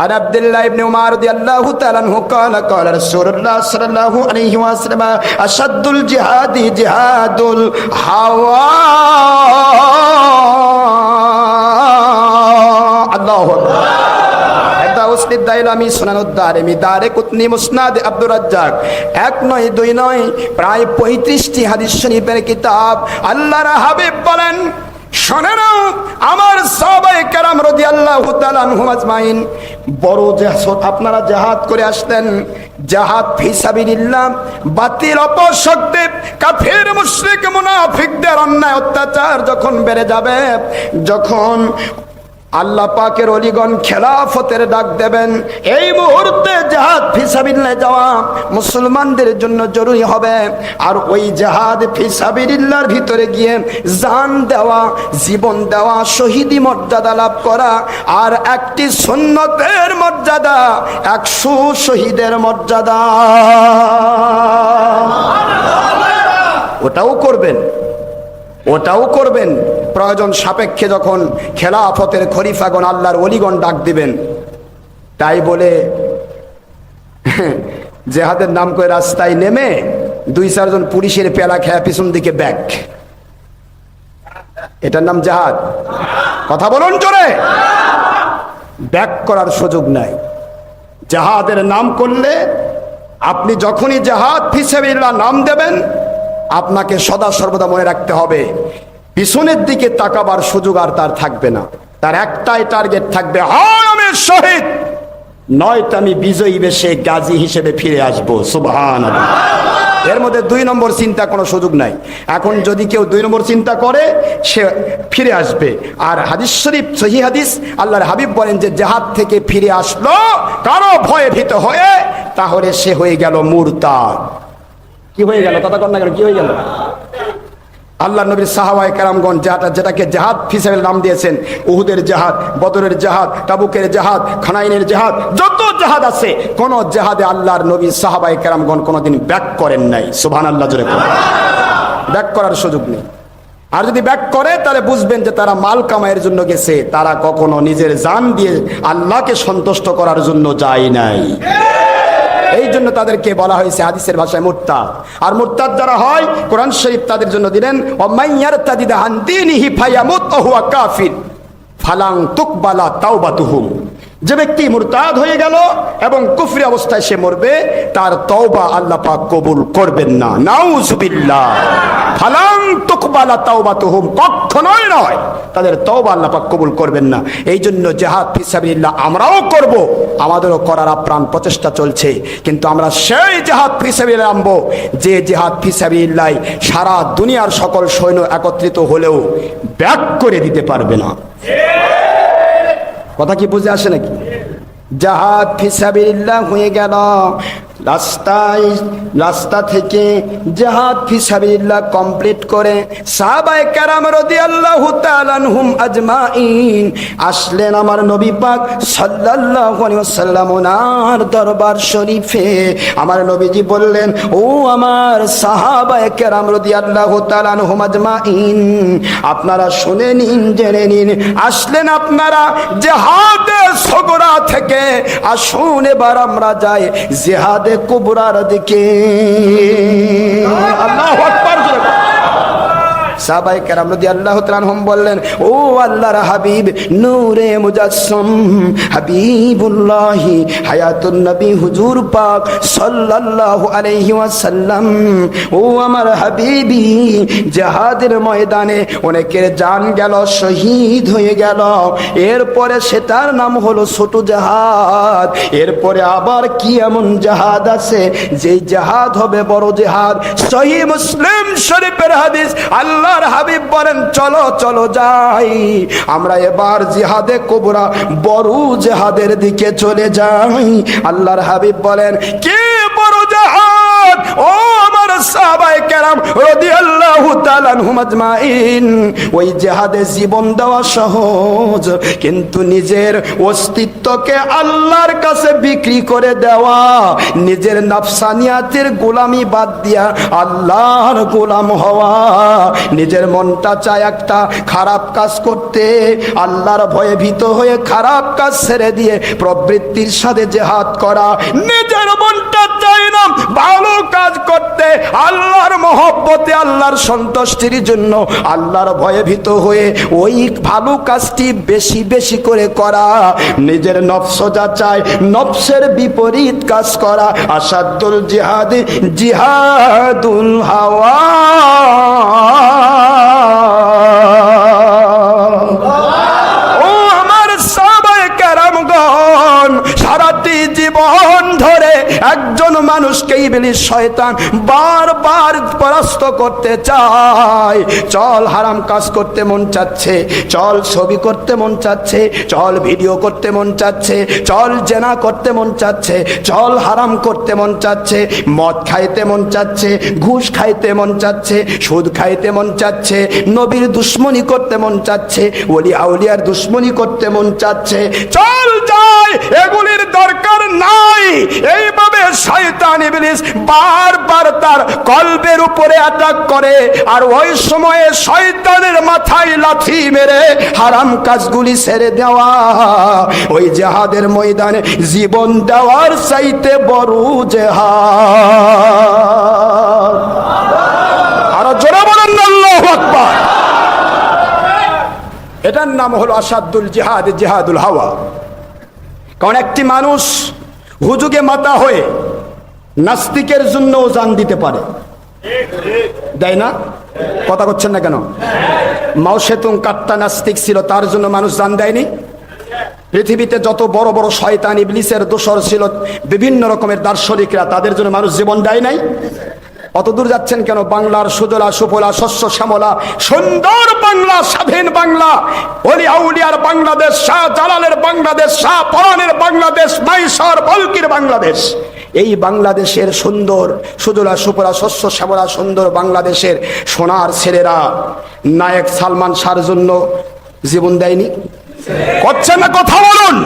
عن عبد الله بن عمر رضي الله تعالى عنه قال قال رسول الله صلى الله عليه وسلم أشد الجهاد جهاد الهوى الله أكبر এটা উসনিদ দাইলামি সুনানুদ্দারিমি দারে কুতনি মুসনাদ আব্দুর রাজ্জাক এক নয় দুই নয় প্রায় পঁয়ত্রিশটি হাদিস শরীফের কিতাব আল্লাহর হাবিব বলেন শোনে না? আমার সবাই কেরাম রদি আল্লাহ মাইন বড় জাহাজ আপনারা জাহাদ করে আসলেন। জাহাদ ফিসাবিল্লাহ বাতিল অপশক্তি কাফের, মুশ্রিক, মুনাফিকদের অন্যায় অত্যাচার যখন বেড়ে যাবে, যখন আল্লাহ পাকের অলিগণ খেলাফতের ডাক দেবেন। এই মুহূর্তে জাহাদ ফিসাবিল্লাহ যাওয়া মুসলমানদের জন্য জরুরি হবে। আর ওই জাহাদ ফিসাবিল্লার ভিতরে গিয়ে জান দেওয়া, জীবন দেওয়া, শহীদি মর্যাদা লাভ করা, আর একটি সুন্নতের মর্যাদা একশো শহীদের মর্যাদা। ওটাও করবেন। ওটাও করবেন। প্রয়োজন সাপেক্ষে যখন খেলাফতের খরিফাগণ আল্লাহর অলিগণ ডাক দিবেন। তাই বলে, জেহাদের নাম করে রাস্তায় নেমে দুই চারজন পুলিশের পেলা খেয়া পিছন দিকে ব্যাক। এটার নাম জাহাদ। কথা বলুন জোরে। ব্যাক করার সুযোগ নাই। জাহাদের নাম করলে আপনি যখনই জাহাদ ফিসাবিল্লাহ নাম দেবেন আপনাকে সদা সর্বদা মনে রাখতে হবে, পিছনের দিকে তাকাবার সুযোগ আর তার থাকবে না। তার একটাই টার্গেট থাকবে আমি শহীদ! নয়তো আমি বিজয়ী বেশে গাজী হিসেবে ফিরে আসব সুবহান এর মধ্যে দুই নম্বর চিন্তা কোনো সুযোগ নাই। এখন যদি কেউ দুই নম্বর চিন্তা করে, সে ফিরে আসবে। আর হাদিস শরীফ, সহি হাদিস, আল্লাহর হাবিব বলেন যে জাহাদ থেকে ফিরে আসলো, কারও ভয়ে ভীত হয়ে, তাহলে সে হয়ে গেল মুরতাদ। কি হয়ে গেল? কথা না কি হয়ে গেল? আল্লাহ নবীর সাহাবাই কারামগঞ্জ যেটা যেটাকে জাহাদ হিসেবে নাম দিয়েছেন, উহুদের জাহাদ, বদরের জাহাদ, তাবুকের জাহাদ, খানাইনের জাহাদ, যত জাহাদ আছে, কোন জাহাদে আল্লাহর নবী সাহাবাই কারামগণ কোনোদিন ব্যাক করেন নাই। সুবহান আল্লাহ জোরে ব্যাক করার সুযোগ নেই। আর যদি ব্যাক করে, তাহলে বুঝবেন যে তারা মাল কামাইয়ের জন্য গেছে। তারা কখনো নিজের জান দিয়ে আল্লাহকে সন্তুষ্ট করার জন্য যায় নাই। এই জন্য তাদেরকে বলা হয়েছে হাদিসের ভাষায় মুরতাদ। আর মুরতাদ যারা হয়, কোরআন শরীফ তাদের জন্য দিলেন অমাইয়ার তাদিদা হান্দিনিহি ফায়ামুত হুয়া কাফির, ফালাং তুকবালা তাওবাতুহুম যে ব্যক্তি মুরতাদ হয়ে গেল এবং কুফরি অবস্থায় সে মরবে, তার তওবা আল্লাহ পাক কবুল করবেন না। নাউজুবিল্লাহ। ফালাং তুকবালা তাওবাতুহুম কখনোই নয়। তাদের তওবা আল্লাহ কবুল করবেন না। এই জন্য জেহাদ ফিসাবিল্লাহ আমরাও করব, আমাদেরও করার আপ্রাণ প্রচেষ্টা চলছে। কিন্তু আমরা সেই জেহাদ ফিসাবিল্লাহ আনব যে জেহাদ ফিসাবিল্লাহ সারা দুনিয়ার সকল সৈন্য একত্রিত হলেও ব্যাক করে দিতে পারবে না। কথা কি বুঝে আসে নাকি? জাহাদ ফিসাবিল্লাহ হয়ে গেল। রাস্তায়, রাস্তা থেকে জাহাদ ফিসাবিল্লাহ কমপ্লিট করে সাহাবায়ে কেরাম রাদিয়াল্লাহু তাআলা আনহুম আজমাইন আসলেন আমার নবী পাক সাল্লাল্লাহু আলাইহি ওয়াসাল্লাম ওনার দরবার শরীফে। আমার নবীজি বললেন, ও আমার সাহাবায়ে কেরাম রাদিয়াল্লাহু তাআলা আনহুম আজমাইন, আপনারা শুনে নিন, জেনে নিন, আসলেন আপনারা জেহাদে সগরা থেকে আসুন এবার আমরা যাই জেহাদে কুবরার দিকে আল্লাহ আকবার। সাহাবাই কেরাম রদি আল্লাহ তাআলাহুম বললেন, ও আল্লাহর হাবিব, নূরে মুজাসসম, হাবিবুল্লাহি হায়াতুন নবী হুজুর পাক সাল্লাল্লাহু আলাইহি ওয়াসাল্লাম, ও আমার হাবিবি, জাহাদের ময়দানে অনেকের জান গেল, শহীদ হয়ে গেল, এরপরে সেটার নাম হলো ছোট জাহাদ, এরপরে আবার কি এমন জাহাদ আছে, যেই জাহাদ হবে বড় জাহাদ? সহি মুসলিম শরীফের হাদিস আল্লাহর হাবিব বলেন, চলো চলো যাই। আমরা এবার জিহাদে কোবরা, বড় জেহাদের দিকে চলে যাই। আল্লাহর হাবিব বলেন, কে বড় জাহাদ? ও ওই জেহাদে জীবন দেওয়া সহজ, কিন্তু নিজের অস্তিত্বকে আল্লাহর কাছে বিক্রি করে দেওয়া, নিজের নাফসানিয়াতের গোলামি বাদ দিয়া আল্লাহর গোলাম হওয়া, নিজের মনটা চায় একটা খারাপ কাজ করতে, আল্লাহর ভয়ে ভীত হয়ে খারাপ কাজ ছেড়ে দিয়ে প্রবৃত্তির সাথে জেহাদ করা, নিজের মনটা চায় না ভালো কাজ করতে। মহব্বতে আল্লাহর সন্তুষ্টির জন্য আল্লাহর ভয়ে ভীত হয়ে ওই ভালো কাজটি বেশি বেশি করে করা। নিজের নফস যা চায় নফসের বিপরীত কাজ করা। আসাদুল জিহাদ জিহাদুল হাওয়া। ইবলিস শয়তান বারবার পরাস্ত করতে চায়। চল হারাম কাজ করতে মন চাচ্ছে, চল ছবি করতে মন চাচ্ছে, চল ভিডিও করতে মন চাচ্ছে, চল জেনা করতে মন চাচ্ছে, চল হারাম করতে মন চাচ্ছে, মদ খাইতে মন চাচ্ছে, ঘুষ খাইতে মন চাচ্ছে, সুদ খাইতে মন চাচ্ছে, নবীর দুশ্মনী করতে মন চাচ্ছে, ওলি আউলিয়ার দুশ্মনী করতে মন চাচ্ছে। চল যাই, এগুলির দরকার নাই। এইভাবে শয়তান ইবলিস বারবার তার কলবের উপরে অ্যাটাক করে। আর ওই সময়ে শয়তানের মাথায় লাথি মেরে হারাম কাজগুলি ছেড়ে দেওয়া। ওই জেহাদের ময়দানে জীবন দেওয়ার চাইতে বড় জেহাদ। আরও জোরে বলেন, আল্লাহু এটার নাম হলো আসাদুল জিহাদ, জিহাদুল হাওয়া। কারণ একটি মানুষ হুজুগে মাতা হয়ে নাস্তিকের জন্য জান দিতে পারে। দেয় না? কথা করছেন না কেন? মাও সেতুং কাট্টা নাস্তিক ছিল, তার জন্য মানুষ জান দেয়নি। পৃথিবীতে যত বড় বড় শয়তান, ইবলিসের দোসর ছিল, বিভিন্ন রকমের দার্শনিকরা, তাদের জন্য মানুষ জীবন দেয় নাই। অত দূর যাচ্ছেন কেন? বাংলার সুজলা, সুফলা, শস্য, শ্যামলা, সুন্দর বাংলা, স্বাধীন বাংলা, অলি আউলিয়ার বাংলাদেশ শাহ জালালের বাংলাদেশ শাহ পরানের বাংলাদেশ মাইসর বলকির বাংলাদেশ। এই বাংলাদেশের সুন্দর সুজলা সুপরা শস্য শ্যামলা সুন্দর বাংলাদেশের সোনার ছেলেরা, নায়ক সালমান শাহর জন্য জীবন দেয়নি? করছে না কথা বলুন।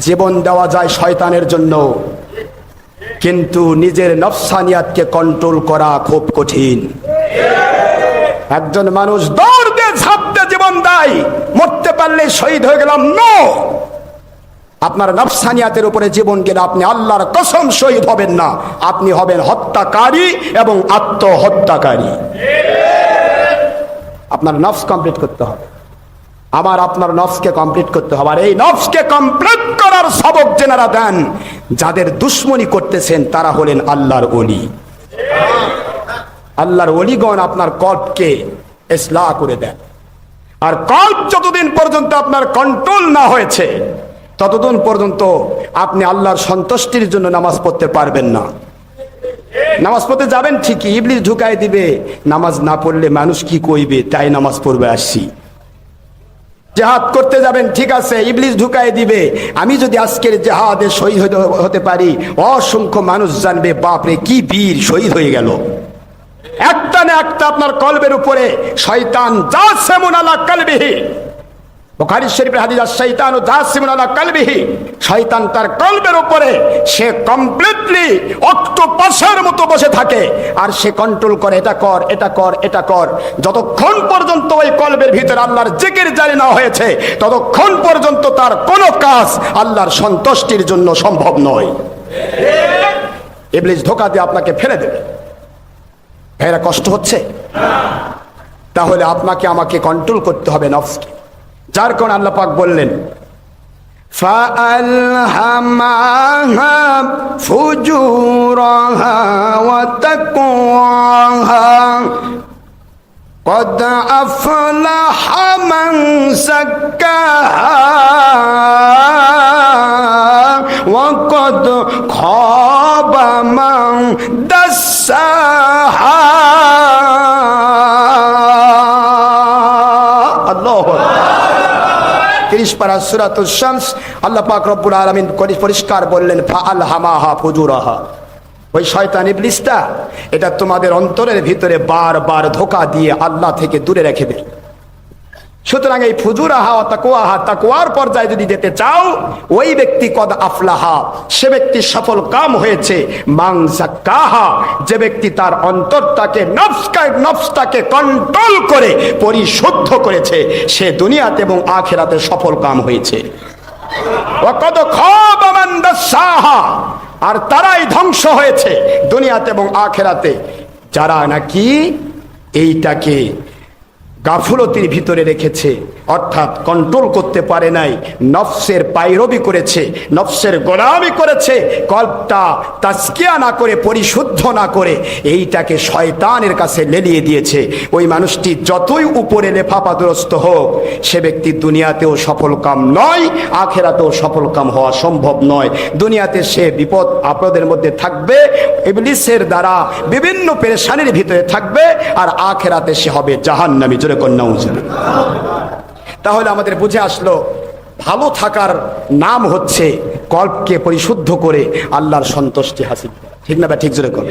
জীবন দেওয়া যায় শয়তানের জন্য। কিন্তু নিজের নফসানিয়াতকে কন্ট্রোল করা খুব কঠিন। একজন মানুষ দৌড় দিয়ে ঝাঁপতে জীবন দেয়, মরতে পারলে শহীদ হয়ে গেলাম। নো আপনার নফসানিয়াতের উপরে জীবন গেলে আপনি আল্লাহর কসম শহীদ হবেন না। আপনি হবেন হত্যাকারী এবং আত্মহত্যাকারী। আপনার নফস কমপ্লিট করতে হবে। আমার, আপনার নফসকে কমপ্লিট করতে হবে। আর এই নফসকে কমপ্লিট করার সবক যেনারা দেন, যাদের দুশ্মনী করতেছেন, তারা হলেন আল্লাহর অলি আল্লাহর অলিগণ আপনার কল্পকে ইসলাহ করে দেন। আর কল্প যতদিন পর্যন্ত আপনার কন্ট্রোল না হয়েছে ততদিন পর্যন্ত আপনি আল্লাহর সন্তুষ্টির জন্য নামাজ পড়তে পারবেন না। নামাজ পড়তে যাবেন ঠিকই, ইবলিস ঢুকাই দিবে। নামাজ না পড়লে মানুষ কি কইবে? তাই নামাজ পড়বে আসছি। জেহাদ করতে যাবেন, ঠিক আছে, ইবলিস ঢুকাই দিবে। আমি যদি আজকের জেহাদে শহীদ হতে- পারি, অসংখ্য মানুষ জানবে, বাপরে, কি বীর শহীদ হয়ে গেল। একটা না একটা আপনার কলবের উপরে, শয়তান, যা সেমন আলা কালবিহি। বুখারী শরীফের হাদিস জাসিমুন আলা কালবিহি। শয়তান তার কলবের উপরে সে কমপ্লিটলি অক্টোপাসের মতো বসে থাকে। আর সে কন্ট্রোল এটা কর এটা কর এটা কর। যতক্ষণ পর্যন্ত ওই কলবের ভিতরে আল্লাহর জিকির জারি না হয়েছে, ততক্ষণ পর্যন্ত তার কোনো কাজ আল্লাহর সন্তুষ্টির জন্য সম্ভব নয়। ইবলিস ধোকা দিয়ে আপনাকে ফেলে দেবে। ভাইরা কষ্ট হচ্ছে? তাহলে আপনাকে আমাকে কন্ট্রোল করতে হবে নফসকে। যার কোন আল্লাহ পাক বললেন فألهمها فجورها وتقواها قد أفلح من زكاها وقد خاب من دساها তিরিশ পারা সুরাত আল্লাহ পাক রব্বুল আলমিন পরিষ্কার বললেন ফা আল হামাহা ফুজুরাহা। ওই শয়তান ইবলিসটা, এটা তোমাদের অন্তরের ভিতরে বারবার ধোকা দিয়ে আল্লাহ থেকে দূরে রেখে দেবে সুতরাং এই ফুজুরাহা তাকুয়াহা তাকুয়ার পর্যায়ে যদি যেতে চাও, ওই ব্যক্তি কদ আফলাহা, সে ব্যক্তি সফল কাম হয়েছে যে ব্যক্তি তার অন্তরটাকে নফসটাকে কন্ট্রোল করে, পরিশুদ্ধ করেছে, সে দুনিয়াতে এবং আখেরাতে সফল কাম হয়েছে দাসাহা। আর তারাই ধ্বংস হয়েছে দুনিয়াতে এবং আখেরাতে যারা নাকি এইটাকে গাফুলতির ভিতরে রেখেছে। অর্থাৎ কন্ট্রোল করতে পারে নাই। নফসের পাইরবি করেছে, নফসের গোলামি করেছে। কল্পটা তাস্কিয়া না করে, পরিশুদ্ধ না করে এইটাকে শয়তানের কাছে লেলিয়ে দিয়েছে। ওই মানুষটি যতই উপরে লেফাপাদরস্ত হোক, সে ব্যক্তি দুনিয়াতেও সফল কাম নয়, আখেরাতেও সফল কাম হওয়া সম্ভব নয়। দুনিয়াতে সে বিপদ, আপদের মধ্যে থাকবে, ইবলিসের দ্বারা বিভিন্ন পেরেশানির ভিতরে থাকবে, আর আখেরাতে সে হবে জাহান্নামী। জোরে কন্যা উজুর। তাহলে আমাদের বুঝে আসলো, ভালো থাকার নাম হচ্ছে কল্পকে পরিশুদ্ধ করে আল্লাহর সন্তুষ্টি হাসিল। ঠিক না বা ঠিক জোরে কর।